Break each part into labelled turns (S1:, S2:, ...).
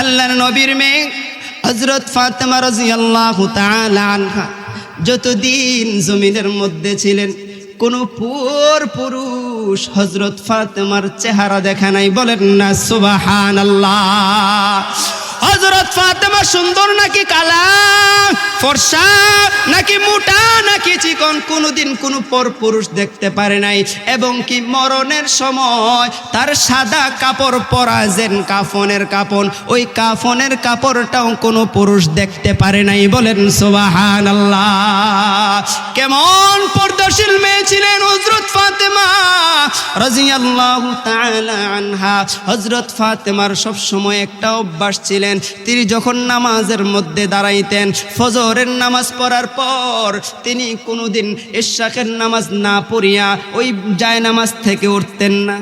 S1: আল্লাহর নবীর মেয়ে হজরত ফাতেমা রাজিয়াল্লাহু তাআলা আনহা যতদিন জমিনের মধ্যে ছিলেন, কোন পুর পুরুষ হজরত ফাতেমার চেহারা দেখা নাই। বলেন না সুবাহান আল্লাহ হজরত ফাতেমা সুন্দর নাকি কালা, ফর্সা, নাকি মোটা, নাকি চিকন? কোনোদিন কোনো পর পুরুষ দেখতে পারে নাই। এবং কি মরণের সময় তার সাদা কাপড় পরা যেন কাফনের কাপন ওই কাফনের কাপড়টাও কোনো পুরুষ দেখতে পারে নাই বলেন সোবাহান আল্লাহ কেমন পর্দাশীল মেয়ে ছিলেন হজরত ফাতেমা। রাজিয়াল্লাহু তাআলা আনহা হজরত ফাতেমার সব সময় একটা অভ্যাস ছিলেন, তিনি যখন নামাজের মধ্যে দাঁড়াইতেন, ফজরের নামাজ পড়ার পর তিনি কোনোদিন ইশাকের নামাজ না পড়িয়া ওই জায় নামাজ থেকে উঠতেন না।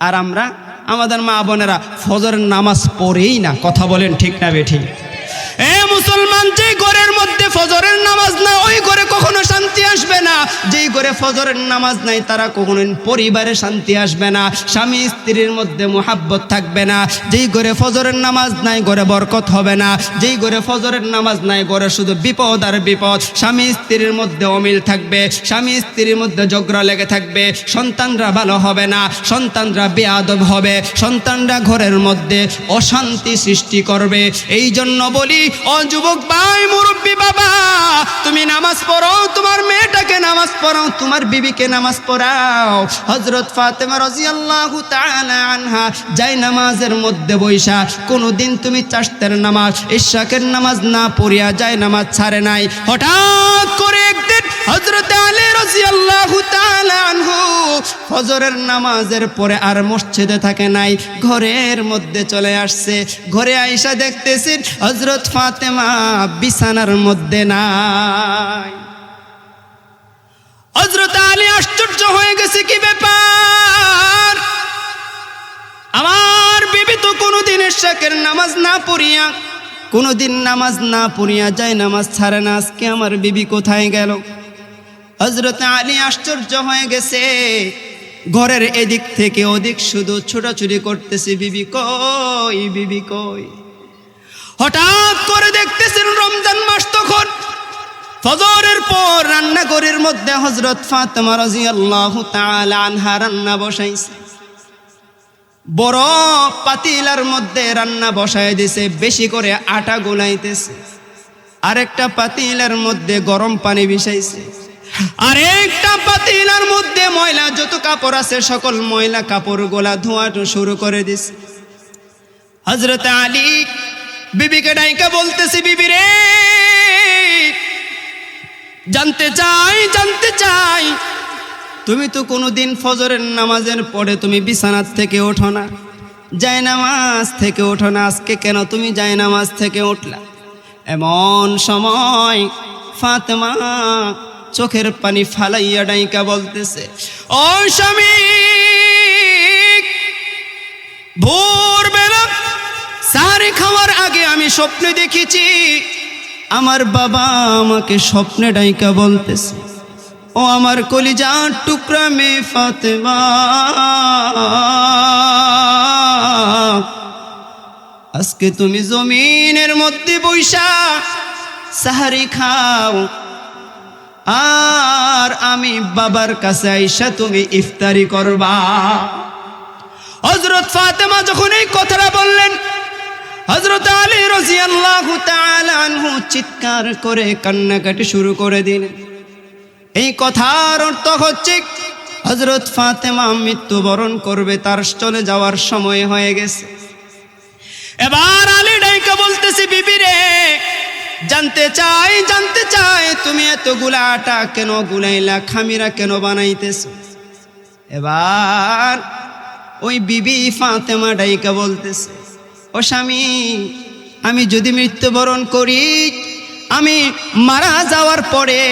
S1: আর আমরা, আমাদের মা বোনেরা ফজরের নামাজ পড়েই না, কথা বলেন ঠিক না বেঠি এ মুসলমান যে ঘরের মধ্যে ফজরের নামাজ না ওই ঘরে কখনো শান্তি আসবে না। যেই ঘরে ফজরের নামাজ নাই, তারা কখনো পরিবারে শান্তি আসবে না। স্বামী স্ত্রীর মধ্যে মোহাব্বত থাকবে না। যেই ঘরে ফজরের নামাজ নাই, ঘরে বরকত হবে না। যেই ঘরে ফজরের নামাজ নাই, ঘরে শুধু বিপদ আর বিপদ। স্বামী স্ত্রীর মধ্যে অমিল থাকবে। স্বামী স্ত্রীর মধ্যে ঝগড়া লেগে থাকবে। সন্তানরা ভালো হবে না। সন্তানরা বেয়াদব হবে। সন্তানরা ঘরের মধ্যে অশান্তি সৃষ্টি করবে। এই জন্য বলি যুবক ভাই, মুরব্বী বাবা, তুমি নামাজ পড়ো তোমার মেয়েটাকে নামাজ পড়াও, তোমার বিবিকে নামাজ পড়াও। হজরত ফাতেমা রাজিয়াল্লাহু তাআলা আনহা যাই নামাজের মধ্যে বৈশা কোনোদিন তুমি চাষতের নামাজ, ইশাকের নামাজ না পড়িয়া যায় নামাজ ছাড়ে নাই। হঠাৎ করে একদিন হজরত আলী রাজিয়াল্লাহু ফজরের নামাজের পরে আর মসজিদে থাকে নাই, ঘরের মধ্যে চলে আসছে। ঘরে আইসা দেখতেছেন ফাতেমা বিছানার মধ্যে নাই। আলী আশ্চর্য হয়ে গেছে, কি ব্যাপার? আমার বিবি তো কোনোদিন শেখের নামাজ না পড়িয়া, কোনোদিন নামাজ না পড়িয়া যায়, নামাজ ছাড়ে না। আজকে আমার বিবি কোথায় গেল? হজরত আলী আশ্চর্য হয়ে গেছে। ঘরের এদিক থেকে ওদিক শুধু ছোটাছুটি করতেছে, বিবি কই বিবি কই? হঠাৎ করে দেখতেছেন রমজান মাস তখন। ফজরের পর রান্নাঘরের মধ্যে হজরত ফাতেমা রাজিয়াল্লাহু তাআলা আনহা রান্না বসাইছে। বড় পাতিলার মধ্যে রান্না বসায় দিছে, বেশি করে আটা গোলাইতেছে। আরেকটা পাতিলার মধ্যে গরম পানি বিষাইছে আরেকটা পাতিলার মধ্যে ময়লা, যত কাপড় আছে, সকল ময়লা কাপড় গোলা ধোয়াটো শুরু করে দিস হজরত আলী বিবিকে ডাইকা বলতেছি, বিবি রে, জানতে চাই জানতে চাই, তুমি তো কোনোদিন ফজরের নামাজের পরে তুমি বিছানার থেকে ওঠো না। নামাজ থেকে ওঠো না, আজকে কেন তুমি নামাজ থেকে উঠলা? এমন সময় ফাতেমা চোখের পানি ফালাইয়া ডাইকা বলতেছে, ও স্বামী, ভোরবেলা সারে খাওয়ার আগে আমি স্বপ্নে দেখেছি, আমার বাবা আমাকে স্বপ্নে ডাইকা বলতেছে, ও আমার কলিজার টুকরা মে ফাতেমা, আজকে তুমি জমিনের মধ্যে বৈশা সাহারি খাও আর আমি বাবার কাছে আইসা তুমি ইফতারি করবা। হজরত ফাতেমা যখন এই কথাটা বললেন হজরত আলী রাজিয়াল্লাহু তাআলা আনহু চিৎকার করে কান্নাকাটি শুরু করে দিলেন। এই কথার অর্থ হচ্ছে হজরত ফাতেমা মৃত্যুবরণ করবে, তার চলে যাওয়ার সময় হয়ে গেছে। এবার আলী ডাইকা বলতেছি, বিবি রে জানতে চাই জানতে চাই, তুমি এত গুলাটা কেন গুলাইলা, খামিরা কেন বানাইতেছ? এবার ওই বিবি ফাতেমা ডাইকা বলতেছে, ও স্বামী, আমি যদি মৃত্যুবরণ করি, আমি মারা যাওয়ার পরে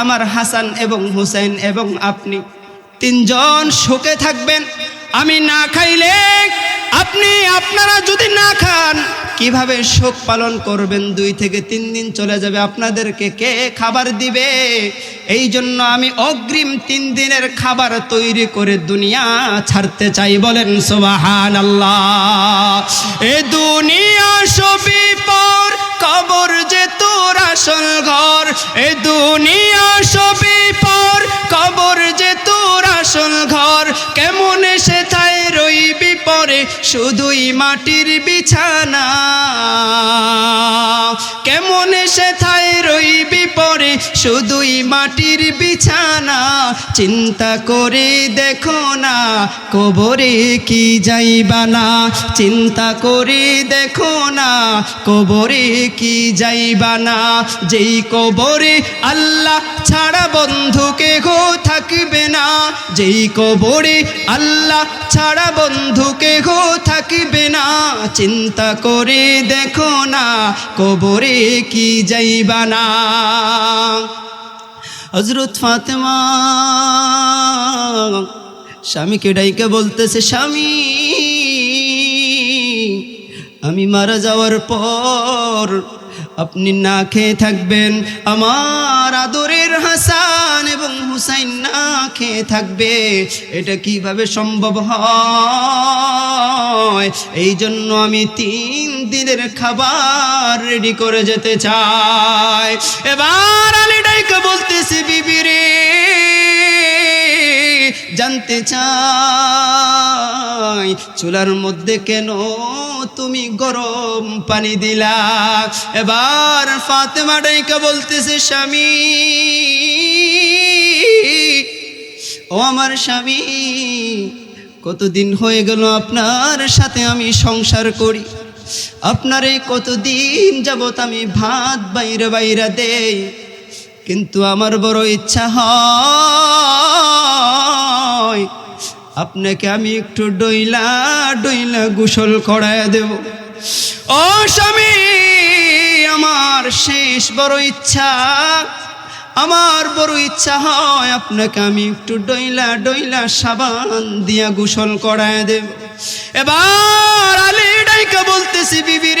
S1: আমার হাসান এবং হুসেন এবং আপনি তিনজন সুখে থাকবেন। আমি না খাইলে আপনি, আপনারা যদি না খান কীভাবে শোক পালন করবেন? দুই থেকে তিন দিন চলে যাবে। আপনাদেরকে কে খাবার দিবে? এই জন্য আমি অগ্রিম তিন দিনের খাবার তৈরি করে দুনিয়া ছাড়তে চাই। বলেন সোবাহান আল্লাহ এ দুনিয়া সবই পর কবর যে তোর আসল ঘর, এ দুনিয়া সবই পর। কবর যে তোর আসল ঘর, কেমন সে তাই রইবি পরে। শুধুই মাটির বিছানা, কেমন সে থাই রইবি পরে। শুধুই মাটির বিছানা, চিন্তা করে দেখো না, কবরে কি যাইবা না চিন্তা করে দেখো না, কবরে কি যাইবা না? যেই কবরে আল্লাহ ছাড়া বন্ধুকে গো থাকবে না। যেই কবরে আল্লাহ ছাড়া বন্ধুকে গো থাকবে না। চিন্তা করে দেখো না, কবরে কি যাইবা না। হজরত ফাতেমা স্বামীকে ডাইকে বলতেছে, স্বামী আমি মারা যাওয়ার পর আপনি না খেয়ে থাকবেন, আমার আদরের হাসান এবং হুসাইন না খেয়ে থাকবে, এটা কীভাবে সম্ভব হয়? এই জন্য আমি তিন দিনের খাবার রেডি করে যেতে চাই। এবার আলী ডাইকে বলতেছি, বিবি রে, জানতে চাই চুলার মধ্যে কেন তুমি গরম পানি দিলা? এবার ফাতেমা ডাইকা বলতেছে, স্বামী, ও আমার স্বামী, কতদিন হয়ে গেল আপনার সাথে আমি সংসার করি? আপনারে কতদিন যাবত আমি ভাত বাইরে বাইরে দেই? কিন্তু আমার বড় ইচ্ছা হয় আপনাকে আমি একটু ডইলা ডইলা গোসল করায় দেব। ও স্বামী, আমার শেষ বড় ইচ্ছা, আমার বড় ইচ্ছা হয় আপনাকে আমি একটু ডইলা ডইলা সাবান দিয়া গোসল করায় দেব। এবার আলী ডাইকা বলতেছি, বিবি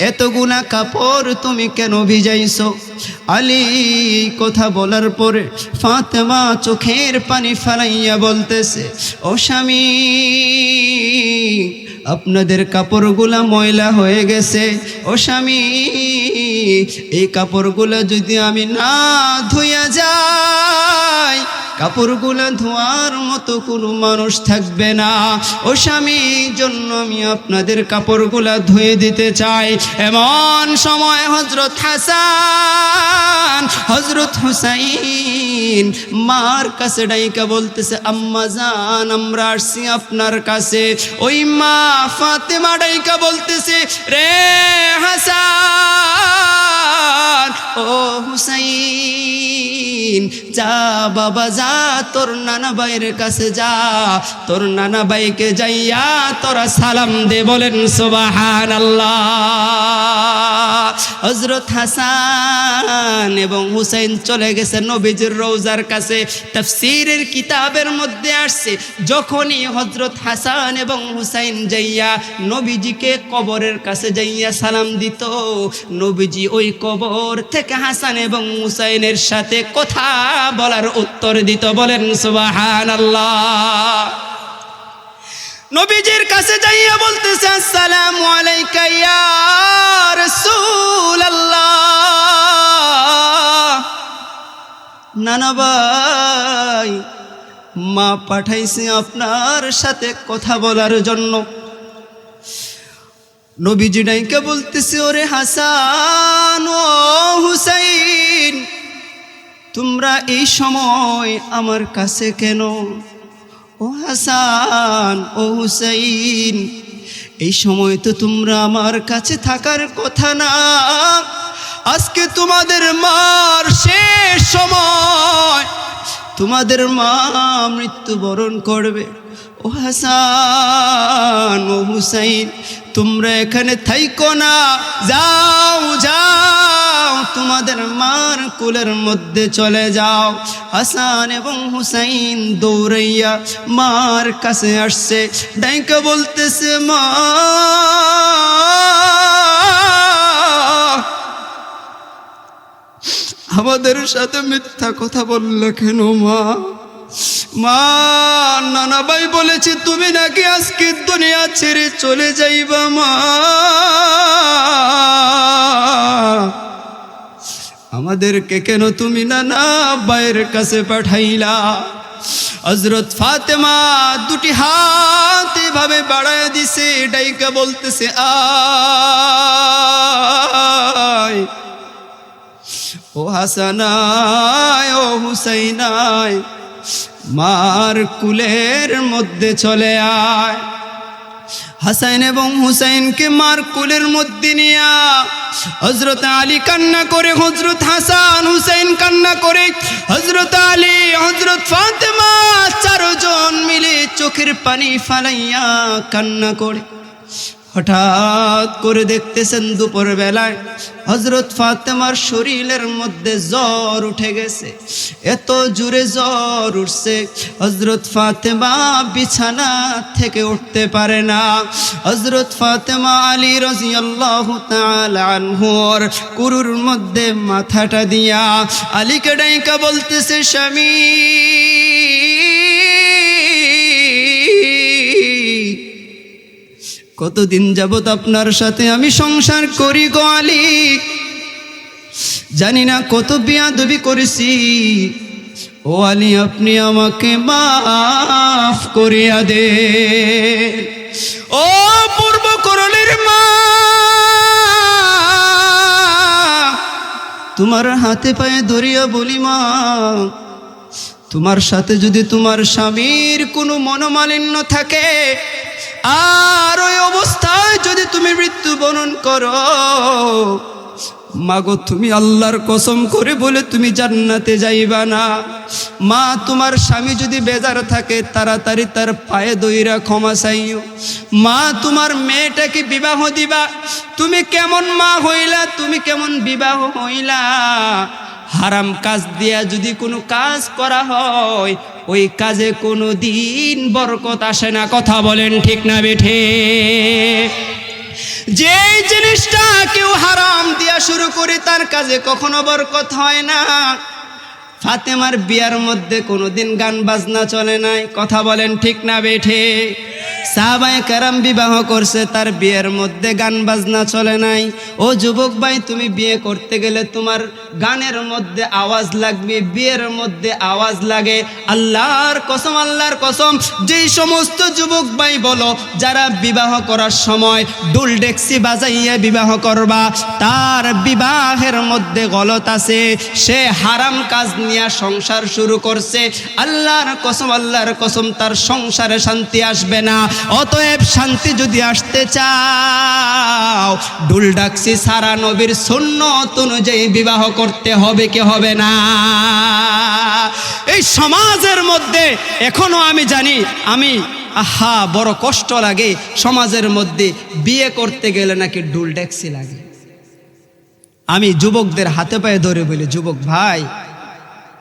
S1: রে এত গুণা কাপড় তুমি কেন ভিজাইছো? আলী কথা বলার পরে ফাতেমা চোখের পানি ফালাইয়া বলতেছে, ও স্বামী, আপনাদের কাপড়গুলা ময়লা হয়ে গেছে। ও স্বামী, এই কাপড়গুলা যদি আমি না ধুইয়া যাই কাপড়গুলা ধোয়ার মতো কোনো মানুষ থাকবে না। ও স্বামীর জন্য আমি আপনাদের কাপড়গুলা ধুয়ে দিতে চাই। এমন সময় হজরত হাসান হজরত হুসাইন মার কাছে ডাইকা বলতেছে, আম্মা জান, আমরা আসছি আপনার কাছে। ওই মা ফাতেমা ডাইকা বলতেছে, রে হাসান, ও হুসাইন যা, বাবা যা, তোর নানা ভাইয়ের কাছে যা। তোর নানা ভাইকে যাইয়া তোরা সালাম দে বলেন সুবাহান আল্লাহ হজরত হাসান এবং হুসাইন চলে গেছে নবীজির রৌজার কাছে। তাফসীরের কিতাবের মধ্যে আসছে, যখনই হজরত হাসান এবং হুসাইন যাইয়া নবীজিকে কবরের কাছে যাইয়া সালাম দিত, নবীজি ওই কবর থেকে হাসান এবং হুসাইনের সাথে কথা বলার উত্তর দিত, বলেন সুবাহান নবীজির কাছে যাইয়া বলতেছে, আসসালামু আলাইকা ভাই, মা পাঠাইছে আপনার সাথে কথা বলার জন্য। নবীজি ডাইকে বলতেছে, ওরে হাসান ও হুসাইন তোমরা এই সময় আমার কাছে কেন? ও হাসান, ও হুসাইন, এই সময় তো তোমরা আমার কাছে থাকার কথা না। আজকে তোমাদের মার শেষ সময়। তোমাদের মা মৃত্যুবরণ করবে। ও হাসান, ও হুসাইন, তোমরা এখানে থাইকো না। যাও যাও। তোমাদের মার কুলের মধ্যে চলে যাও। হাসান এবং হুসাইন দৌড়াইয়া মার কাছে আসছে। ডাইকা বলতেছে, মা! আমাদের সাথে মিথ্যা কথা বললে কেন, মা? মা নানা ভাই বলেছে, তুমি নাকি আজকে দুনিয়া ছেড়ে চলে যাইবা, মা? আমাদেরকে কেন তুমি নানা ভাইয়ের কাছে পাঠাইলা? হজরত ফাতেমা দুটি হাত এভাবে বাড়ায় দিছে, ডাইকা বলতেছে ও হাসানায়, ও হুসাইনায়, মার কুলের মধ্যে চলে আয়। হাসাইন এবং হুসাইনকে মার কুলের মধ্যে নিয়া হজরত আলী কান্না করে হজরত হাসান হুসাইন কান্না করে হজরত আলী হজরত ফাতেমা চারজন মিলে চোখের পানি ফালাইয়া কান্না করে। হঠাৎ করে দেখতেছেন দুপুর বেলায় হজরত ফাতেমার শরীরের মধ্যে জ্বর উঠে গেছে। এত জোরে জ্বর উঠছে হজরত ফাতেমা বিছানা থেকে উঠতে পারে না। হজরত ফাতেমা আলী রাজিয়াল্লাহ আনহর কুরুর মধ্যে মাথাটা দিয়া আলীকে ডাইকা বলতেছে, স্বামী কতদিন যাবত আপনার সাথে আমি সংসার করি গো আলী? জানি না কত বিয়া বিয়াদবি করেছি। ও আলী, আপনি আমাকে মাফ করিয়া দে ও পূর্ব করলের মা, তোমার হাতে পায়ে ধরিয়া বলি মা, তোমার সাথে যদি তোমার স্বামীর কোনো মনোমালিন্য থাকে আর ওই অবস্থায় যদি তুমি মৃত্যু বরণ করো, মাগো, তুমি আল্লাহর কসম করে বলে তুমি জান্নাতে যাইবা না। মা, তোমার স্বামী যদি বেজার থাকে, তাড়াতাড়ি তার পায়ে দইরা ক্ষমা চাইও। মা, তোমার মেয়েটাকে বিবাহ দিবা। তুমি কেমন মা হইলা, তুমি কেমন বিবাহ হইলা। হারাম কাজ দিয়া যদি কোনো কাজ করা হয়, ওই কাজে কোনো দিন বরকত আসে না। কথা বলেন ঠিক না বেঠে? যে জিনিসটা কেউ হারাম দিয়া শুরু করে, তার কাজে কখনো বরকত হয় না। ফাতেমার বিয়ার মধ্যে কোনোদিন গান বাজনা চলে নাই। কথা বলেন ঠিক না বেঠে? সাহাবায় কারাম বিবাহ করছে, তার বিয়ের মধ্যে গান বাজনা চলে নাই। ও যুবক ভাই, তুমি বিয়ে করতে গেলে তোমার গানের মধ্যে আওয়াজ লাগবে, বিয়ের মধ্যে আওয়াজ লাগে। আল্লাহর কসম আল্লাহর কসম, যেই সমস্ত যুবক ভাই বলো, যারা বিবাহ করার সময় ডুল ডেক্সি বাজাইয়া বিবাহ করবা, তার বিবাহের মধ্যে গলত আছে, সে হারাম কাজ নিয়ে সংসার শুরু করছে। আল্লাহর কসম আল্লাহর কসম, তার সংসারে শান্তি আসবে না। অতএব শান্তি যদি আসতে চাও, ডুল ডাকসি সারা নবীর সুন্নত অনুযায়ী বিবাহ করতে হবে কি হবে না? এই সমাজের মধ্যে এখনও আমি জানি, আমি, আহা, বড় কষ্ট লাগে। সমাজের মধ্যে বিয়ে করতে গেলে নাকি ডুল ট্যাক্সি লাগে। আমি যুবকদের হাতে পায়ে ধরে বলি, যুবক ভাই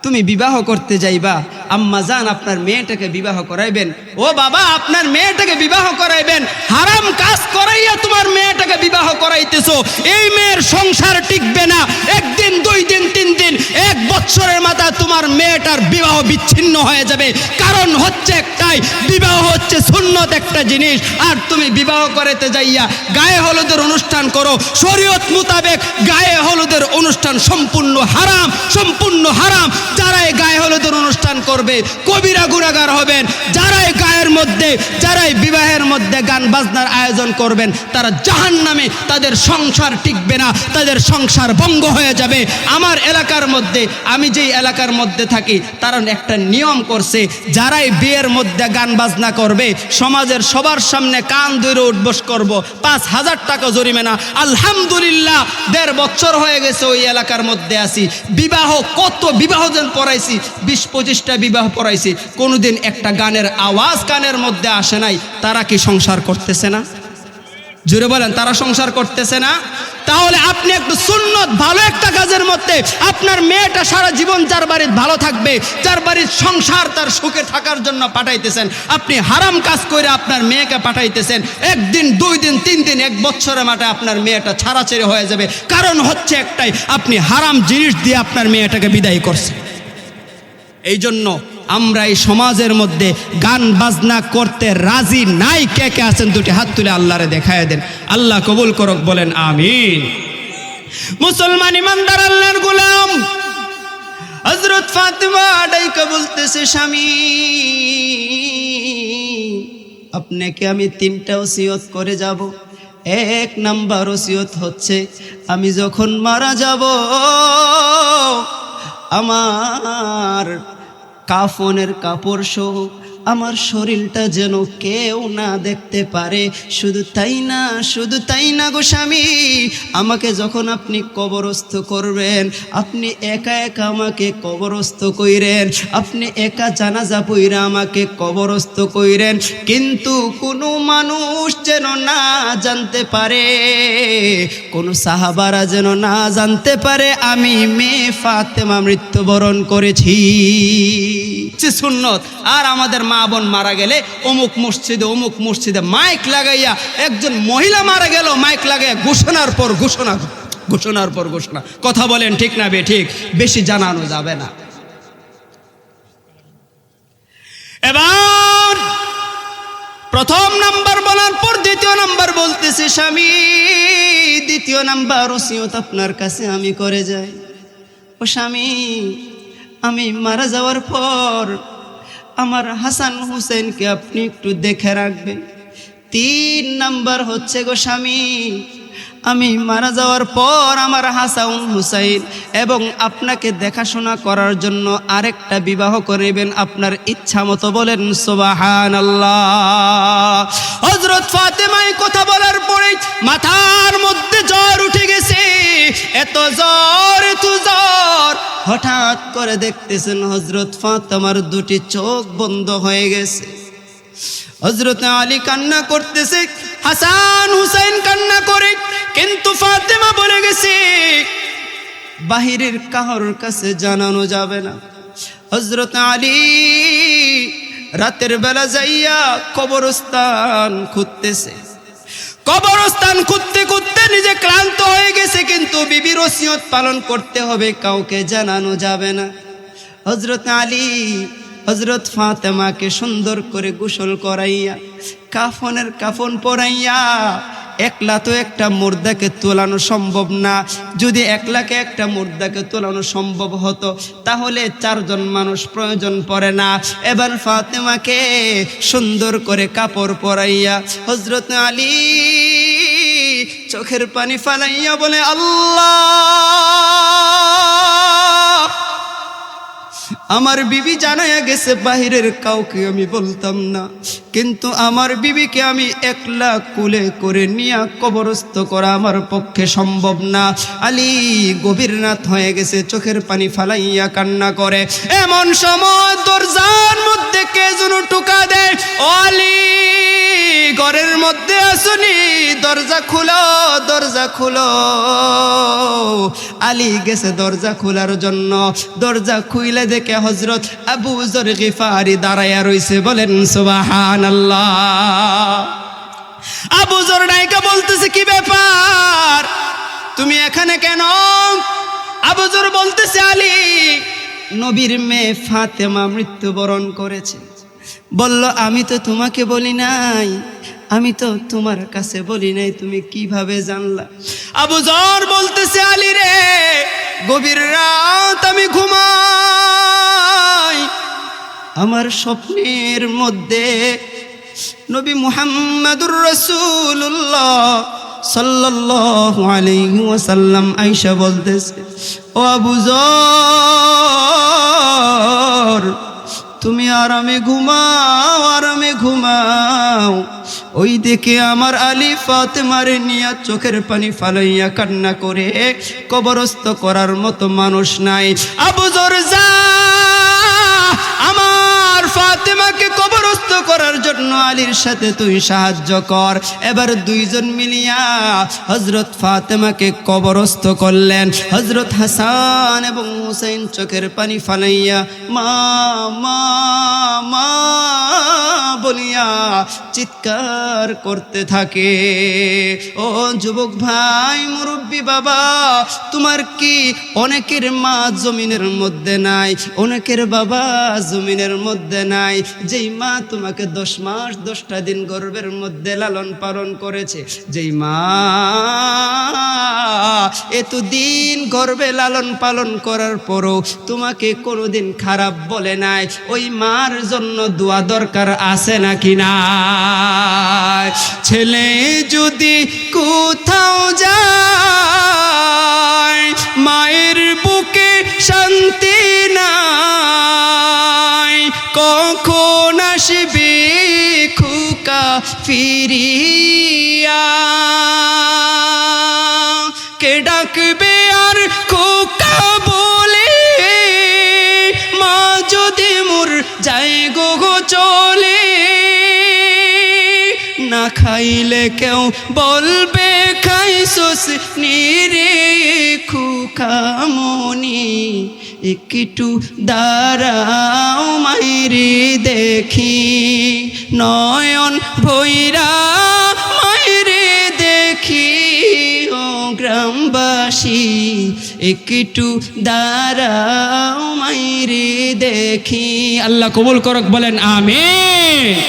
S1: তুমি বিবাহ করতে যাইবা, আম্মা জান আপনার মেয়েটাকে বিবাহ করাইবেন। ও বাবা, আপনার মেয়েটাকে বিবাহ করাইবেন। হারাম কাজ করাইয়া তোমার মেয়েটাকে বিবাহ করাইতেছো। এই মেয়ের সংসার টিকবে না। একদিন, দুই দিন, তিন দিন, এক বছরের মাথা তোমার মেয়েটার বিবাহ বিচ্ছিন্ন হয়ে যাবে। কারণ হচ্ছে একটাই, বিবাহ হচ্ছে সুন্নত একটা জিনিস। আর তুমি বিবাহ করাইতে যাইয়া গায়ে হলুদের অনুষ্ঠান করো। শরীয়ত মোতাবেক গায়ে হলুদের অনুষ্ঠান সম্পূর্ণ হারাম সম্পূর্ণ হারাম। যারা এই গায়ে হলুদের অনুষ্ঠান করবে, কবিরা গুণাগার হবেন। যারা এই গায়ের মধ্যে যারা এই বিবাহের মধ্যে গান বাজনার আয়োজন করবেন, তারা জাহান নামে তাদের সংসার টিকবে না, তাদের সংসার ভঙ্গ হয়ে যাবে। আমার এলাকার মধ্যে, আমি যেই এলাকার মধ্যে থাকি, তারা একটা নিয়ম করছে, যারাই বিয়ের মধ্যে গান বাজনা করবে, সমাজের সবার সামনে কান ধরে উঠবস করব। পাঁচ হাজার টাকা জরিমানা। আলহামদুলিল্লাহ, দেড় বছর হয়ে গেছে ওই এলাকার মধ্যে আছি। বিবাহ, কত বিবাহ যেন পড়াইছি? বিশ পঁচিশটা বিবাহ পড়াইছি। কোনোদিন একটা গানের আওয়াজ কানের মধ্যে আসে নাই। তারা কি সংসার করতেছে না? জুড়ে বলেন, তারা সংসার করতেছে না? তাহলে আপনি একটু সুন্নত, ভালো একটা কাজের মধ্যে আপনার মেয়েটা সারা জীবন যার বাড়ির ভালো থাকবে, যার বাড়ির সংসার তার সুখে থাকার জন্য পাঠাইতেছেন। আপনি হারাম কাজ করে আপনার মেয়েকে পাঠাইতেছেন। একদিন, দুই দিন, তিন দিন, এক বছরের মাঠে আপনার মেয়েটা ছাড়াছেড়ে হয়ে যাবে। কারণ হচ্ছে একটাই, আপনি হারাম জিনিস দিয়ে আপনার মেয়েটাকে বিদায় করছেন। এই জন্য আমরা এই সমাজের মধ্যে গান বাজনা করতে রাজি নাই। কে কে আছেন দুটি হাত তুলে আল্লাহরে দেখায় দেন। আল্লাহ কবুল করক, বলেন আমিন। মুসলমান ইমানদার আল্লাহর গোলাম। হজরত ফাতেমা ডাইকা বলতেছে, স্বামী, আপনাকে আমি তিনটা ওসিয়ত করে যাব। এক নাম্বার ওসিয়ত হচ্ছে, আমি যখন মারা যাব, আমার কাফনের কাপড় সহ আমার শরীরটা যেন কেউ না দেখতে পারে। শুধু তাই না, শুধু তাই না গো স্বামী, আমাকে যখন আপনি কবরস্থ করবেন, আপনি একা একা আমাকে কবরস্থ কইরেন, আপনি একা জানাজা পইরা আমাকে কবরস্থ কইরেন, কিন্তু কোনো মানুষ যেন না জানতে পারে, কোনো সাহাবারা যেন না জানতে পারে, আমি মেয়ে ফাতেমা মৃত্যুবরণ করেছি। সুন্নত, আর আমাদের মা বোন মারা গেলে অমুক মসজিদে অমুক মসজিদে মাইক লাগাইয়া একজন মহিলা মারা গেল, মাইক লাগাইয়া ঘোষণার পর ঘোষণা, ঘোষণার পর ঘোষণা। কথা বলেন ঠিক না বে, ঠিক? বেশি জানানো যাবে না। এবার প্রথম নাম্বার বলার পর দ্বিতীয় নাম্বার বলতেছে, স্বামী, দ্বিতীয় নাম্বার ওসিয়ত আপনার কাছে আমি করে যাই। ও স্বামী, আমি মারা যাওয়ার পর আমার হাসান হুসেনকে আপনি একটু দেখে রাখবেন। তিন নাম্বার হচ্ছে গো স্বামী, আমি মারা যাওয়ার পর আমার হাসাউন হুসাইন এবং আপনাকে দেখাশোনা করার জন্য আরেকটা বিবাহ করিবেন আপনার ইচ্ছা মতো বলেন সোবাহান আল্লাহ হজরত ফাতেমাই কথা বলার পরে মাথার মধ্যে জ্বর উঠে গেছে। এত জ্বর এত জ্বর। হঠাৎ করে দেখতেছেন হজরত ফাতেমার দুটি চোখ বন্ধ হয়ে গেছে। হজরত আলী কান্না করতেছে, হাসান হুসাইন কান্না করে, কিন্তু ফাতেমা বলে গেছে, বাহিরের কাহর কাছে জানানো যাবে না। হজরত আলী রাতের বেলা যাইয়া কবরস্থান খুঁজতেছে। কবরস্থান করতে করতে নিজে ক্লান্ত হয়ে গেছে, কিন্তু বিবির ওসিয়ত পালন করতে হবে, কাউকে জানানো যাবে না। হজরত আলী হজরত ফাতেমাকে সুন্দর করে গোসল করাইয়া, কাফনের কাফন পরাইয়া একলা তো একটা মুর্দাকে তোলানো সম্ভব না। যদি একলাকে একটা মুর্দাকে তোলানো সম্ভব হতো, তাহলে চারজন মানুষ প্রয়োজন পড়ে না। এবার ফাতেমাকে সুন্দর করে কাপড় পরাইয়া হজরত আলী চোখের পানি ফালাইয়া বলে, আল্লাহ! আমার বিবি জানাইয়া গেছে, বাহিরের কাউকে আমি বলতাম না। কিন্তু আমার বিবিকে আমি একলা কুলে করে নিয়া কবরস্থ করা আমার পক্ষে সম্ভব না। আলী গভীর হয়ে গেছে, চোখের পানি ফালাইয়া কান্না করে। এমন সময় দরজার মধ্যে কে যেন টুকা দেয় আলী! ঘরের মধ্যে আসুনি, দরজা খুলো দরজা খুলো। আলী গেছে দরজা খোলার জন্য। দরজা খুইলে দেখে হজরত আবু জর গিফারি দাঁড়াইয়া রইছে, বলেন সুবাহান আবু জর নায়িকা বলতেছে, কি ব্যাপার? তুমি এখানে কেন? আবু জর বলতেছে, আলী, নবীর মেয়ে ফাতেমা মৃত্যুবরণ করেছে। বলল, আমি তো তোমাকে বলি নাই। আমি তো তোমার কাছে বলি নাই, তুমি কীভাবে জানলা? আবু জর বলতেছে, আলী রে, গভীর রাত আমি ঘুমাই। আমার স্বপ্নের মধ্যে নবী মুহাম্মাদুর রসুল্লাহ সাল্লাল্লাহু আলাইহি ওয়াসাল্লাম আয়েশা বলতেছে, ও আবু জর তুমি আরামে ঘুমাও আরামে ঘুমাও। ওই দেখে আমার আলী ফাতেমারে নিয়া চোখের পানি ফালাইয়া কান্না করে কবরস্থ করার মতো মানুষ নাই। আবু জর যা, আমার ফাতেমাকে কবর কবরস্থ করার জন্য আলীর সাথে তুই সাহায্য কর। এবার দুইজন মিলিয়া হজরত ফাতেমাকে কবরস্থ করলেন। হজরত হাসান এবং হুসাইন চোখের পানি ফালাইয়া, মা মা মা, বলিয়া চিৎকার করতে থাকে। ও যুবক ভাই, মুরব্বী বাবা, তোমার কি অনেকের মা জমিনের মধ্যে নাই? অনেকের বাবা জমিনের মধ্যে নাই। যেই মা তোমাকে দশ মাস, দশটা দিন গর্ভের মধ্যে লালন পালন করেছে। যেই মা এতদিন গর্বে লালন পালন করার পরও তোমাকে কোনোদিন খারাপ বলে নাই। ওই মার জন্য দোয়া দরকার আছে নাকি না ছেলে যদি কোথাও যায়, মায়ের বুকে শান্তি ফিরিয়া। কে ডাকবে আর খোকা বলে? মা যদি মোর যাই গো চলে। না খাইলে কেউ বলবে, খাইছস নিরে খুখামনি একটু দাঁড়াও মাইরে দেখি, নয়ন ভৈরা মাইরে দেখি। ও গ্রামবাসী একটু দাঁড়াও মাইরে দেখি। আল্লাহ কবুল করক, বলেন আমিন।